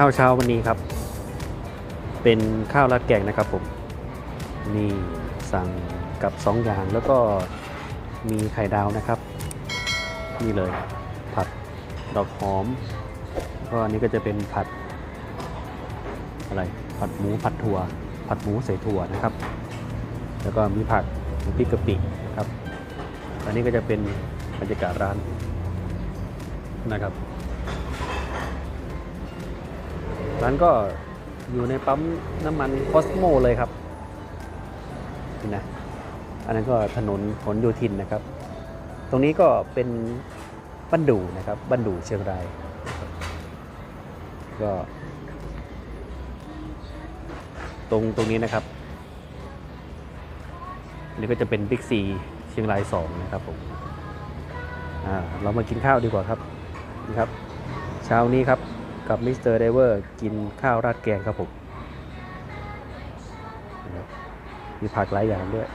ข้าวเช้าวันนี้ครับ เป็นข้าวราดแกงนะครับผม นี่สั่งกับสองอย่างแล้วก็มีไข่ดาวนะครับ นี่เลย ผัดดอกหอมแล้วก็อันนี้ก็จะเป็นผัดอะไรผัดหมูผัดถั่ว ผัดหมูใส่ถั่วนะครับ แล้วก็มีผักมีพริกกะปินะครับ อันนี้ก็จะเป็นบรรยากาศร้านนะครับ ร้านก็อยู่ในปั๊มน้ำมันคอสโมเลยครับนี่นะอันนั้นก็ถนนผลโยธินนะครับ ตรงนี้ก็เป็นบันดูนะครับบันดูเชียงราย ก็ ตรงตรงนี้นะครับนนี้ก็จะเป็นบิ๊กซีเชียงราย 2 นะครับผมอ่าเรามากินข้าวดีกว่าครับนี่ครับ เช้านี้ครับ กับมิสเตอร์ไดเวอร์กินข้าวราดแกงครับผม มีผักหลายอย่างด้วย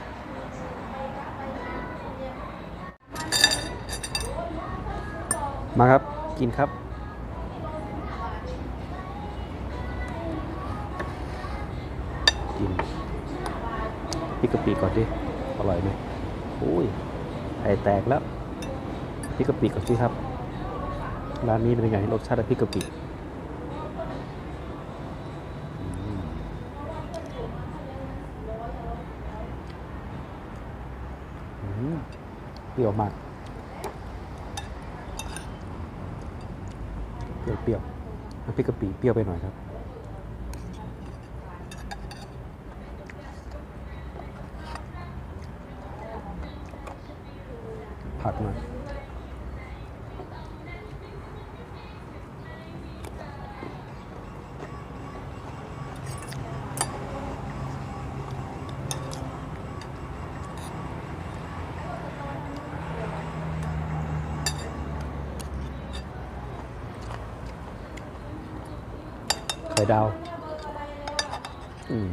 มาครับกินครับ กินพริกกะปิก่อนดิ อร่อยไหมอุ้ยไอแตกแล้วพริกกะปิก่อนสิครับร้านนี้เป็นไงรสชาติพริกกะปิอืมอืม เปรี้ยวมาก เปรี้ยวเปรี้ยวน้ำพริกกะปิเปรี้ยวไปหน่อยครับผักหน่อย ดาว อืม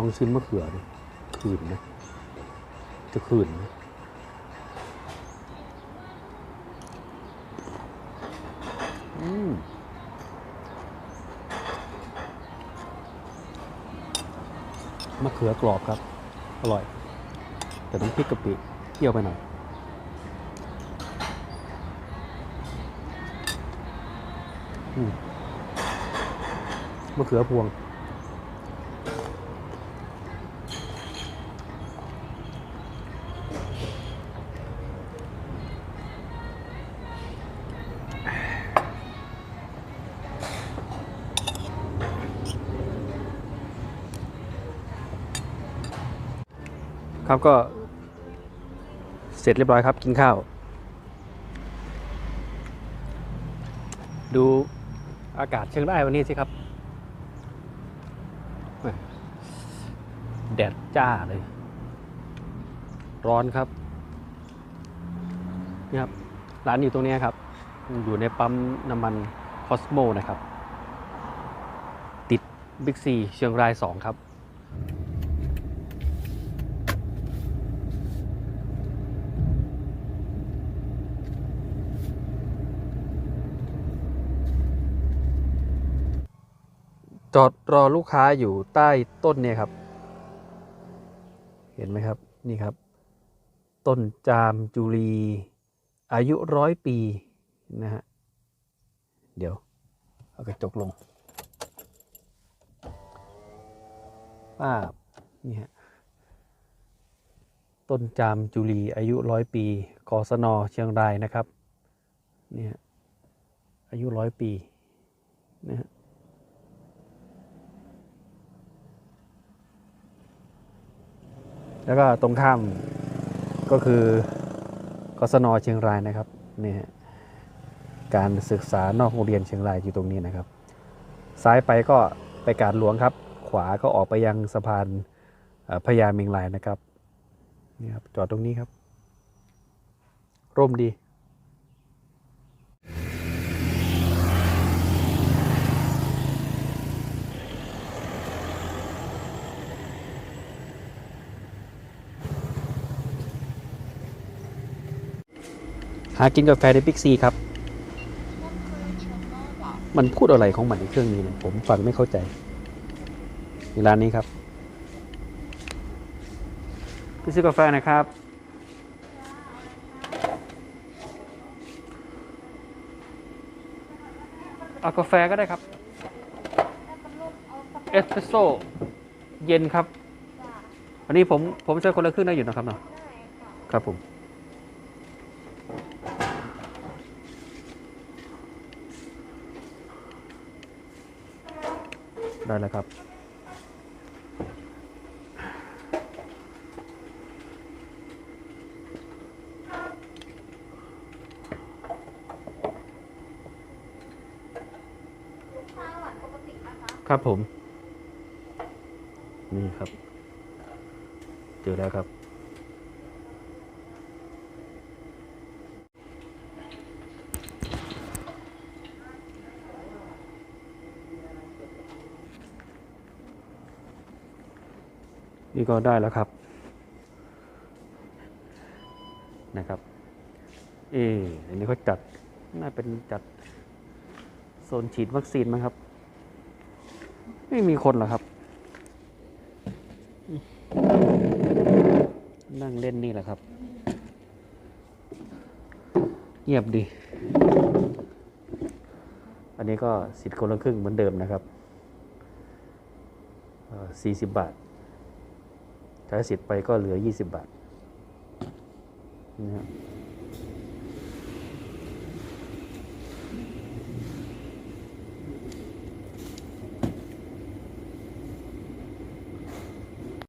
ลองชิมมะเขือดิขืนนะจะขืนนะอืมมะเขือกรอบครับ อร่อย แต่ต้องพริกกะปิเคี่ยวไปหน่อยอืมมะเขือพวง ครับก็เสร็จเรียบร้อยครับกินข้าว ดูอากาศเชียงรายวันนี้สิครับ แดดจ้าเลย ร้อนครับนี่ครับ ร้านอยู่ตรงนี้ครับ อยู่ในปั๊มน้ำมันคอสโมนะครับ ติดบิ๊กซีเชียงราย 2 ครับ จอดรอลูกค้าอยู่ใต้ต้นเนี่ยครับ เห็นไหมครับ นี่ครับ ต้นจามจุลี อายุร้อยปีนะฮะ เดี๋ยว เอากระจกลงป้าบนี่ฮะ ต้นจามจุลี อายุร้อยปี กศน เชียงรายนะครับ เนี่ย อายุร้อยปีนะฮะ แล้วก็ตรงข้ามก็คือกศนเชียงรายนะครับนี่ฮะการศึกษานอกโรงเรียนเชียงรายอยู่ตรงนี้นะครับ ซ้ายไปก็ไปการหลวงครับ ขวาก็ออกไปยังสะพานพญาเมงรายนะครับนี่ครับจอดตรงนี้ครับ ร่มดี หากินกาแฟในบิ๊กซีครับ มันพูดอะไรของมันในเครื่องนี้เนี่ยผมฟังไม่เข้าใจนี่ร้านนี้ครับพี่ซื้อกาแฟหนะครับ เอากาแฟก็ได้ครับ เอสเปรสโซ่เย็นครับอันนี้ผมผมช่วยคนละครึ่งได้อยู่นะครับเนาะครับผม ได้แล้วครับ ครับผม นี่ครับ เจอแล้วครับ นี่ก็ได้แล้วครับนะครับเอออันนี้เขาจัดน่าเป็นจัดโซนฉีดวัคซีนมั้งครับ ไม่มีคนหรอครับ นั่งเล่นนี่แหละครับ เงียบดี อันนี้ก็สิทธิ์คนละครึ่งเหมือนเดิมนะครับสี่สิบบาท ใช้สิทธิ์ไปก็เหลือ 20 บาทนะครับ